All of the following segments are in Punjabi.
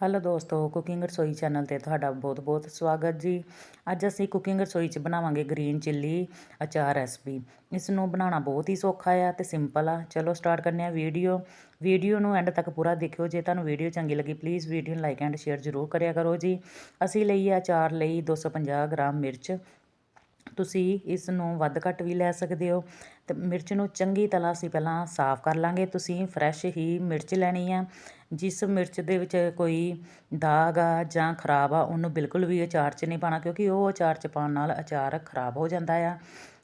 ਹੈਲੋ ਦੋਸਤੋ ਕੁਕਿੰਗ ਰਸੋਈ ਚੈਨਲ ਤੇ ਤੁਹਾਡਾ ਬਹੁਤ-ਬਹੁਤ ਸਵਾਗਤ ਜੀ। ਅੱਜ ਅਸੀਂ ਕੁਕਿੰਗ ਰਸੋਈ 'ਚ ਬਣਾਵਾਂਗੇ ਗ੍ਰੀਨ ਚਿੱਲੀ ਅਚਾਰ ਰੈਸਪੀ ਇਸ ਨੂੰ ਬਣਾਉਣਾ ਬਹੁਤ ਹੀ ਸੌਖਾ ਆ ਤੇ ਸਿੰਪਲ ਆ। ਚਲੋ ਸਟਾਰਟ ਕਰਨੇ ਆ ਵੀਡੀਓ ਵੀਡੀਓ ਨੂੰ ਐਂਡ ਤੱਕ ਪੂਰਾ ਦੇਖਿਓ। ਜੇ ਤੁਹਾਨੂੰ ਵੀਡੀਓ ਚੰਗੀ ਲੱਗੀ ਪਲੀਜ਼ ਵੀਡੀਓ ਨੂੰ ਲਾਈਕ ਐਂਡ ਸ਼ੇਅਰ ਜ਼ਰੂਰ ਕਰਿਆ ਕਰੋ ਜੀ। ਅਸੀਂ ਲਈ ਆ ਅਚਾਰ ਲਈ 250 ਗ੍ਰਾਮ ਮਿਰਚ। ਤੁਸੀਂ ਇਸ ਨੂੰ ਵੱਧ ਘੱਟ ਵੀ ਲੈ ਸਕਦੇ ਹੋ। ਅਤੇ ਮਿਰਚ ਨੂੰ ਚੰਗੀ ਤਰ੍ਹਾਂ ਅਸੀਂ ਪਹਿਲਾਂ ਸਾਫ਼ ਕਰ ਲਾਂਗੇ। ਤੁਸੀਂ ਫਰੈਸ਼ ਹੀ ਮਿਰਚ ਲੈਣੀ ਆ। ਜਿਸ ਮਿਰਚ ਦੇ ਵਿੱਚ ਕੋਈ ਦਾਗ ਆ ਜਾਂ ਖਰਾਬ ਆ, ਉਹਨੂੰ ਬਿਲਕੁਲ ਵੀ ਅਚਾਰ 'ਚ ਨਹੀਂ ਪਾਉਣਾ, ਕਿਉਂਕਿ ਉਹ ਅਚਾਰ 'ਚ ਪਾਉਣ ਨਾਲ ਅਚਾਰ ਖਰਾਬ ਹੋ ਜਾਂਦਾ ਆ।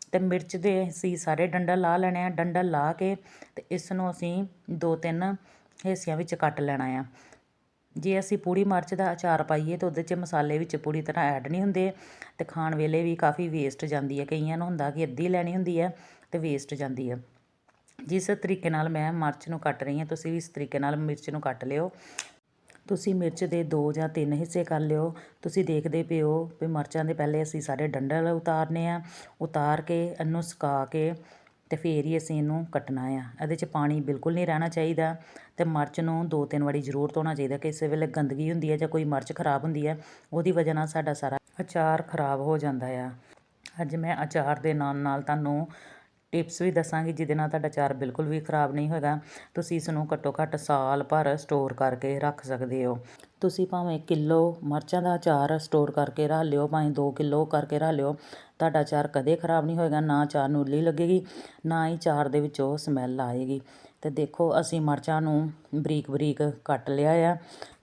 ਅਤੇ ਮਿਰਚ ਦੇ ਅਸੀਂ ਸਾਰੇ ਡੰਡਲ ਲਾ ਲੈਣੇ ਆ। ਡੰਡਲ ਲਾ ਕੇ ਅਤੇ ਇਸ ਨੂੰ ਅਸੀਂ ਦੋ ਤਿੰਨ ਹਿੱਸਿਆਂ ਵਿੱਚ ਕੱਟ ਲੈਣਾ ਆ। ਜੇ ਅਸੀਂ ਪੂੜੀ ਮਿਰਚ ਦਾ ਅਚਾਰ ਪਾਈਏ ਤਾਂ ਉਹਦੇ 'ਚ ਮਸਾਲੇ ਵਿੱਚ ਪੂਰੀ ਤਰ੍ਹਾਂ ਐਡ ਨਹੀਂ ਹੁੰਦੇ ਅਤੇ ਖਾਣ ਵੇਲੇ ਵੀ ਕਾਫੀ ਵੇਸਟ ਜਾਂਦੀ ਹੈ। ਕਈਆਂ ਨੂੰ ਹੁੰਦਾ ਕਿ ਅੱਧੀ ਲੈਣੀ ਹੁੰਦੀ ਹੈ ਅਤੇ ਵੇਸਟ ਜਾਂਦੀ ਹੈ। ਜਿਸ ਤਰੀਕੇ ਨਾਲ ਮੈਂ ਮਿਰਚ ਨੂੰ ਕੱਟ ਰਹੀ ਹਾਂ, ਤੁਸੀਂ ਵੀ ਇਸ ਤਰੀਕੇ ਨਾਲ ਮਿਰਚ ਨੂੰ ਕੱਟ ਲਿਓ। ਤੁਸੀਂ ਮਿਰਚ ਦੇ ਦੋ ਜਾਂ ਤਿੰਨ ਹਿੱਸੇ ਕਰ ਲਿਓ। ਤੁਸੀਂ ਦੇਖਦੇ ਪਿਓ ਵੀ ਮਿਰਚਾਂ ਦੇ ਪਹਿਲੇ ਅਸੀਂ ਸਾਰੇ ਡੰਡਲ ਉਤਾਰਨੇ ਆ। ਉਤਾਰ ਕੇ, ਇਹਨੂੰ ਸੁਕਾ ਕੇ ਤੇ ਫਿਰ ਹੀ ਅਸੀਂ ਇਹਨੂੰ ਕੱਟਣਾ ਆ। ਇਹਦੇ 'ਚ ਪਾਣੀ ਬਿਲਕੁਲ ਨਹੀਂ ਰਹਿਣਾ ਚਾਹੀਦਾ ਅਤੇ ਮਿਰਚ ਨੂੰ ਦੋ ਤਿੰਨ ਵਾਰੀ ਜ਼ਰੂਰ ਧੋਣਾ ਚਾਹੀਦਾ ਕਿਸੇ ਵੇਲੇ ਗੰਦਗੀ ਹੁੰਦੀ ਹੈ ਜਾਂ ਕੋਈ ਮਿਰਚ ਖਰਾਬ ਹੁੰਦੀ ਹੈ ਉਹਦੀ ਵਜ੍ਹਾ ਨਾਲ ਸਾਡਾ ਸਾਰਾ ਅਚਾਰ ਖਰਾਬ ਹੋ ਜਾਂਦਾ ਆ। ਅੱਜ ਮੈਂ ਅਚਾਰ ਦੇ ਨਾਲ ਨਾਲ ਤੁਹਾਨੂੰ ਟਿਪਸ ਵੀ ਦੱਸਾਂਗੀ ਜਿਹਦੇ ਨਾਲ ਤੁਹਾਡਾ ਚਾਰ ਬਿਲਕੁਲ ਵੀ ਖਰਾਬ ਨਹੀਂ ਹੋਏਗਾ। ਤੁਸੀਂ ਇਸ ਨੂੰ ਘੱਟੋ ਘੱਟ ਸਾਲ ਭਰ ਸਟੋਰ ਕਰਕੇ ਰੱਖ ਸਕਦੇ ਹੋ। ਤੁਸੀਂ ਭਾਵੇਂ ਕਿਲੋ ਮਿਰਚਾਂ ਦਾ ਅਚਾਰ ਸਟੋਰ ਕਰਕੇ ਰੱਖ ਲਿਓ, ਭਾਵੇਂ 2 ਕਿਲੋ ਕਰਕੇ ਰੱਖ ਲਿਓ, ਤੁਹਾਡਾ ਅਚਾਰ ਕਦੇ ਖਰਾਬ ਨਹੀਂ ਹੋਏਗਾ, ਨਾ ਅਚਾਰ ਨੂੰ ਉੱਲੀ ਲੱਗੇਗੀ, ਨਾ ਹੀ ਅਚਾਰ ਦੇ ਵਿੱਚੋਂ ਸਮੈਲ ਆਏਗੀ। ਤੇ ਦੇਖੋ, ਅਸੀਂ ਮਿਰਚਾਂ ਨੂੰ ਬਰੀਕ ਬਰੀਕ ਕੱਟ ਲਿਆ ਆ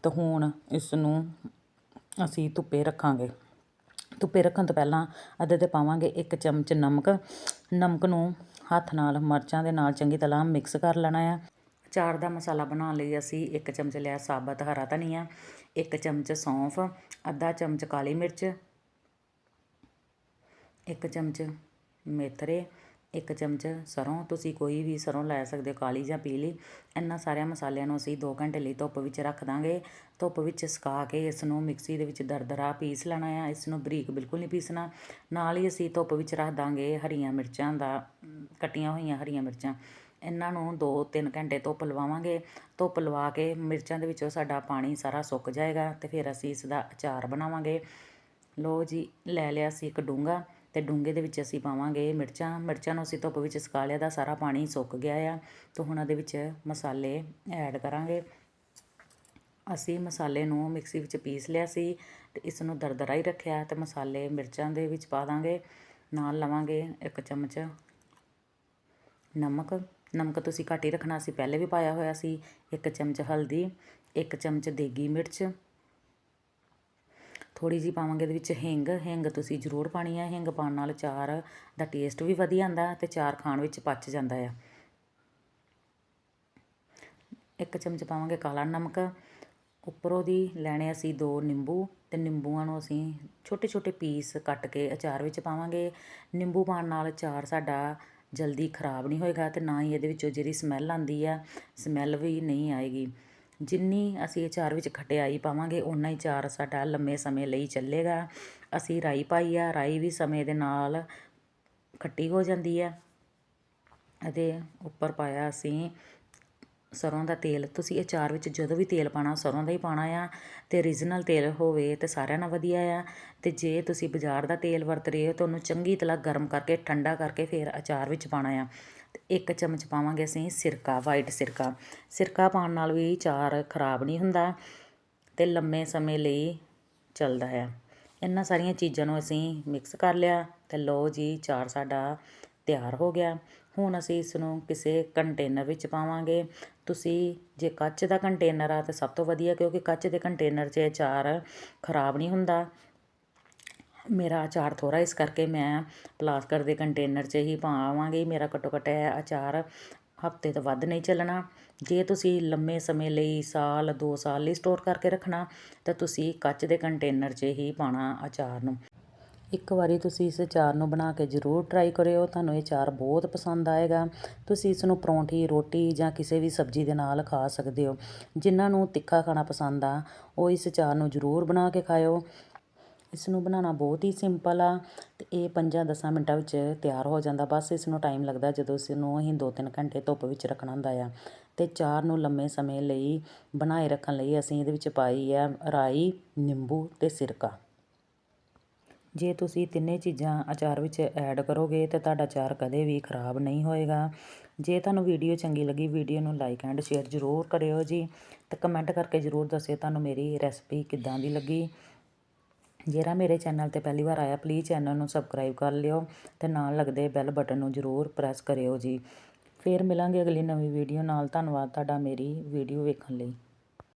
ਤੇ ਹੁਣ ਇਸ ਨੂੰ ਅਸੀਂ ਧੁੱਪੇ ਰੱਖਾਂਗੇ। ਧੁੱਪੇ ਰੱਖਣ ਤੋਂ ਪਹਿਲਾਂ ਅੱਧੇ ਤੇ ਪਾਵਾਂਗੇ ਇੱਕ ਚਮਚ ਨਮਕ। ਨਮਕ ਨੂੰ ਹੱਥ ਨਾਲ ਮਿਰਚਾਂ ਦੇ ਨਾਲ ਚੰਗੀ ਤਰ੍ਹਾਂ ਮਿਕਸ ਕਰ ਲੈਣਾ ਆ। ਅਚਾਰ ਦਾ ਮਸਾਲਾ ਬਣਾਉਣ ਲਈ ਅਸੀਂ ਇੱਕ ਚਮਚ ਲਿਆ ਸਾਬਤ ਹਰਾ ਧਨੀਆ, ਇੱਕ ਚਮਚ ਸੌਂਫ, ਅੱਧਾ ਚਮਚ ਕਾਲੀ ਮਿਰਚ, ਇੱਕ ਚਮਚ ਮੇਥਰੇ ਇੱਕ ਚਮਚ ਸਰੋਂ, ਤੁਸੀਂ ਕੋਈ ਵੀ ਸਰੋਂ ਲੈ ਸਕਦੇ ਹੋ, ਕਾਲੀ ਜਾਂ ਪੀਲੀ। ਇਹਨਾਂ ਸਾਰਿਆਂ ਮਸਾਲਿਆਂ ਨੂੰ ਅਸੀਂ ਦੋ ਘੰਟੇ ਲਈ ਧੁੱਪ ਵਿੱਚ ਰੱਖ ਦਾਂਗੇ। ਧੁੱਪ ਵਿੱਚ ਸੁਕਾ ਕੇ ਇਸ ਨੂੰ ਮਿਕਸੀ ਦੇ ਵਿੱਚ ਦਰਦਰਾ ਪੀਸ ਲੈਣਾ ਆ। ਇਸ ਨੂੰ ਬਰੀਕ ਬਿਲਕੁਲ ਨਹੀਂ ਪੀਸਣਾ। ਨਾਲ ਹੀ ਅਸੀਂ ਧੁੱਪ ਵਿੱਚ ਰੱਖ ਦਾਂਗੇ ਹਰੀਆਂ ਮਿਰਚਾਂ ਦਾ, ਕੱਟੀਆਂ ਹੋਈਆਂ ਹਰੀਆਂ ਮਿਰਚਾਂ। ਇਹਨਾਂ ਨੂੰ 2-3 ਘੰਟੇ ਧੁੱਪ ਲਵਾਵਾਂਗੇ। ਧੁੱਪ ਲਵਾ ਕੇ ਮਿਰਚਾਂ ਦੇ ਵਿੱਚੋਂ ਸਾਡਾ ਪਾਣੀ ਸਾਰਾ ਸੁੱਕ ਜਾਏਗਾ ਤੇ ਫਿਰ ਅਸੀਂ ਇਸ ਦਾ ਅਚਾਰ ਬਣਾਵਾਂਗੇ। ਲੋ ਜੀ, ਲੈ ਲਿਆ ਸੀ ਇੱਕ ਡੂੰਗਾ ਅਤੇ ਡੂੰਘੇ ਦੇ ਵਿੱਚ ਅਸੀਂ ਪਾਵਾਂਗੇ ਮਿਰਚਾਂ। ਮਿਰਚਾਂ ਨੂੰ ਅਸੀਂ ਧੁੱਪ ਵਿੱਚ ਸੁਕਾ ਲਿਆ ਦਾ ਸਾਰਾ ਪਾਣੀ ਸੁੱਕ ਗਿਆ ਆ। ਅਤੇ ਹੁਣ ਉਹਦੇ ਵਿੱਚ ਮਸਾਲੇ ਐਡ ਕਰਾਂਗੇ। ਅਸੀਂ ਮਸਾਲੇ ਨੂੰ ਮਿਕਸੀ ਵਿੱਚ ਪੀਸ ਲਿਆ ਸੀ ਅਤੇ ਇਸ ਨੂੰ ਦਰਦਰਾ ਹੀ ਰੱਖਿਆ ਅਤੇ ਮਸਾਲੇ ਮਿਰਚਾਂ ਦੇ ਵਿੱਚ ਪਾ ਦਾਂਗੇ। ਨਾਲ ਲਵਾਂਗੇ ਇੱਕ ਚਮਚ ਨਮਕ। ਨਮਕ ਤੁਸੀਂ ਘੱਟ ਹੀ ਰੱਖਣਾ ਸੀ, ਪਹਿਲੇ ਵੀ ਪਾਇਆ ਹੋਇਆ ਸੀ। ਇੱਕ ਚਮਚ ਹਲਦੀ, ਇੱਕ ਚਮਚ ਦੇਗੀ ਮਿਰਚ ਥੋੜ੍ਹੀ ਜਿਹੀ ਪਾਵਾਂਗੇ ਇਹਦੇ ਵਿੱਚ ਹਿੰਗ। ਹਿੰਗ ਤੁਸੀਂ ਜ਼ਰੂਰ ਪਾਣੀ ਹੈ ਹਿੰਗ ਪਾਉਣ ਨਾਲ ਚਾਰ ਦਾ ਟੇਸਟ ਵੀ ਵਧੀਆ ਆਉਂਦਾ ਅਤੇ ਚਾਰ ਖਾਣ ਵਿੱਚ ਪਚ ਜਾਂਦਾ ਆ। ਇੱਕ ਚਮਚ ਪਾਵਾਂਗੇ ਕਾਲਾ ਨਮਕ। ਉੱਪਰੋਂ ਦੀ ਲੈਣੇ ਅਸੀਂ ਦੋ ਨਿੰਬੂ ਤੇ ਨਿੰਬੂਆਂ ਨੂੰ ਅਸੀਂ ਛੋਟੇ ਛੋਟੇ ਪੀਸ ਕੱਟ ਕੇ ਅਚਾਰ ਵਿੱਚ ਪਾਵਾਂਗੇ। ਨਿੰਬੂ ਪਾਉਣ ਨਾਲ ਅਚਾਰ ਸਾਡਾ ਜਲਦੀ ਖਰਾਬ ਨਹੀਂ ਹੋਏਗਾ ਤੇ ਨਾ ਹੀ ਇਹਦੇ ਵਿੱਚੋਂ ਜਿਹੜੀ ਸਮੈਲ ਆਉਂਦੀ ਆ ਸਮੈਲ ਵੀ ਨਹੀਂ ਆਏਗੀ। ਜਿੰਨੀ ਅਸੀਂ ਅਚਾਰ ਵਿੱਚ ਖਟਿਆਈ ਪਾਵਾਂਗੇ ਉਨਾ ਹੀ ਅਚਾਰ ਸਾਡਾ ਲੰਮੇ ਸਮੇਂ ਲਈ ਚੱਲੇਗਾ। ਅਸੀਂ ਰਾਈ ਪਾਈ ਆ, ਰਾਈ ਵੀ ਸਮੇਂ ਦੇ ਨਾਲ ਖੱਟੀ ਹੋ ਜਾਂਦੀ ਆ। ਅਤੇ ਉੱਪਰ ਪਾਇਆ ਅਸੀਂ ਸਰੋਂ ਦਾ ਤੇਲ। ਤੁਸੀਂ ਅਚਾਰ ਵਿੱਚ ਜਦੋਂ ਵੀ ਤੇਲ ਪਾਣਾ ਸਰੋਂ ਦਾ ਹੀ ਪਾਣਾ ਆ। ਤੇ ਰੀਜਨਲ ਤੇਲ ਹੋਵੇ ਤੇ ਸਾਰਿਆਂ ਨਾਲ ਵਧੀਆ ਆ। ਤੇ ਜੇ ਤੁਸੀਂ ਬਾਜ਼ਾਰ ਦਾ ਤੇਲ ਵਰਤ ਰਹੇ ਹੋ ਤਾਂ ਉਹਨੂੰ ਚੰਗੀ ਤਰ੍ਹਾਂ ਗਰਮ ਕਰਕੇ, ਠੰਡਾ ਕਰਕੇ ਫਿਰ ਅਚਾਰ ਵਿੱਚ ਪਾਣਾ ਆ। ਇੱਕ ਚਮਚ ਪਾਵਾਂਗੇ ਅਸੀਂ ਸਿਰਕਾ ਵਾਈਟ ਸਿਰਕਾ। ਸਿਰਕਾ ਪਾਉਣ ਨਾਲ ਵੀ ਚਾਰ ਖਰਾਬ ਨਹੀਂ ਹੁੰਦਾ ਅਤੇ ਲੰਮੇ ਸਮੇਂ ਲਈ ਚੱਲਦਾ ਹੈ। ਇਹਨਾਂ ਸਾਰੀਆਂ ਚੀਜ਼ਾਂ ਨੂੰ ਅਸੀਂ ਮਿਕਸ ਕਰ ਲਿਆ ਅਤੇ ਲਓ ਜੀ, ਚਾਰ ਸਾਡਾ ਤਿਆਰ ਹੋ ਗਿਆ। ਹੁਣ ਅਸੀਂ ਇਸ ਨੂੰ ਕਿਸੇ ਕੰਟੇਨਰ ਵਿੱਚ ਪਾਵਾਂਗੇ। ਤੁਸੀਂ ਜੇ ਕੱਚ ਦਾ ਕੰਟੇਨਰ ਆ ਤਾਂ ਸਭ ਤੋਂ ਵਧੀਆ, ਕਿਉਂਕਿ ਕੱਚ ਦੇ ਕੰਟੇਨਰ 'ਚ ਇਹ ਚਾਰ ਖਰਾਬ ਨਹੀਂ ਹੁੰਦਾ। ਮੇਰਾ ਅਚਾਰ ਥੋੜ੍ਹਾ ਇਸ ਕਰਕੇ ਮੈਂ ਪਲਾਸਟਿਕ ਦੇ ਕੰਟੇਨਰ 'ਚ ਹੀ ਪਾਵਾਂਗੀ ਮੇਰਾ ਘੱਟੋ ਘੱਟ ਇਹ ਅਚਾਰ ਹਫ਼ਤੇ ਤੋਂ ਵੱਧ ਨਹੀਂ ਚੱਲਣਾ। ਜੇ ਤੁਸੀਂ ਲੰਮੇ ਸਮੇਂ ਲਈ ਸਾਲ, ਦੋ ਸਾਲ ਲਈ ਸਟੋਰ ਕਰਕੇ ਰੱਖਣਾ, ਤਾਂ ਤੁਸੀਂ ਕੱਚ ਦੇ ਕੰਟੇਨਰ 'ਚ ਹੀ ਪਾਉਣਾ ਅਚਾਰ ਨੂੰ। ਇੱਕ ਵਾਰੀ ਤੁਸੀਂ ਇਸ ਅਚਾਰ ਨੂੰ ਬਣਾ ਕੇ ਜ਼ਰੂਰ ਟਰਾਈ ਕਰਿਓ। ਤੁਹਾਨੂੰ ਇਹ ਅਚਾਰ ਬਹੁਤ ਪਸੰਦ ਆਏਗਾ। ਤੁਸੀਂ ਇਸ ਨੂੰ ਪਰੌਂਠੀ, ਰੋਟੀ ਜਾਂ ਕਿਸੇ ਵੀ ਸਬਜ਼ੀ ਦੇ ਨਾਲ ਖਾ ਸਕਦੇ ਹੋ। ਜਿਨ੍ਹਾਂ ਨੂੰ ਤਿੱਖਾ ਖਾਣਾ ਪਸੰਦ ਆ, ਉਹ ਇਸ ਅਚਾਰ ਨੂੰ ਜ਼ਰੂਰ ਬਣਾ ਕੇ ਖਾਇਓ। ਇਸ ਨੂੰ ਬਣਾਉਣਾ ਬਹੁਤ ਹੀ ਸਿੰਪਲ ਆ ਅਤੇ ਇਹ 5-10 ਮਿੰਟਾਂ ਵਿੱਚ ਤਿਆਰ ਹੋ ਜਾਂਦਾ। ਬਸ ਇਸ ਨੂੰ ਟਾਈਮ ਲੱਗਦਾ ਜਦੋਂ ਇਸ ਨੂੰ ਅਸੀਂ 2-3 ਘੰਟੇ ਧੁੱਪ ਵਿੱਚ ਰੱਖਣਾ ਹੁੰਦਾ ਆ। ਅਤੇ ਚਾਰ ਨੂੰ ਲੰਮੇ ਸਮੇਂ ਲਈ ਬਣਾਏ ਰੱਖਣ ਲਈ ਅਸੀਂ ਇਹਦੇ ਵਿੱਚ ਪਾਈ ਆ ਰਾਈ, ਨਿੰਬੂ ਅਤੇ ਸਿਰਕਾ। ਜੇ ਤੁਸੀਂ ਤਿੰਨੇ ਚੀਜ਼ਾਂ ਅਚਾਰ ਵਿੱਚ ਐਡ ਕਰੋਗੇ ਤਾਂ ਤੁਹਾਡਾ ਅਚਾਰ ਕਦੇ ਵੀ ਖਰਾਬ ਨਹੀਂ ਹੋਏਗਾ। ਜੇ ਤੁਹਾਨੂੰ ਵੀਡੀਓ ਚੰਗੀ ਲੱਗੀ ਵੀਡੀਓ ਨੂੰ ਲਾਈਕ ਐਂਡ ਸ਼ੇਅਰ ਜ਼ਰੂਰ ਕਰਿਓ ਜੀ ਤੇ ਕਮੈਂਟ ਕਰਕੇ ਜ਼ਰੂਰ ਦੱਸਿਓ ਤੁਹਾਨੂੰ ਮੇਰੀ ਰੈਸਪੀ ਕਿੱਦਾਂ ਦੀ ਲੱਗੀ। ਜਿਹੜਾ ਮੇਰੇ ਚੈਨਲ ਤੇ ਪਹਿਲੀ ਵਾਰ ਆਇਆ ਪਲੀਜ਼ ਚੈਨਲ ਨੂੰ ਸਬਸਕ੍ਰਾਈਬ ਕਰ ਲਿਓ ਅਤੇ ਨਾਲ ਲੱਗਦੇ ਬੈਲ ਬਟਨ ਨੂੰ ਜ਼ਰੂਰ ਪ੍ਰੈਸ ਕਰਿਓ ਜੀ। ਫਿਰ ਮਿਲਾਂਗੇ ਅਗਲੀ ਨਵੀਂ ਵੀਡੀਓ ਨਾਲ। ਧੰਨਵਾਦ ਤੁਹਾਡਾ ਮੇਰੀ ਵੀਡੀਓ ਵੇਖਣ ਲਈ।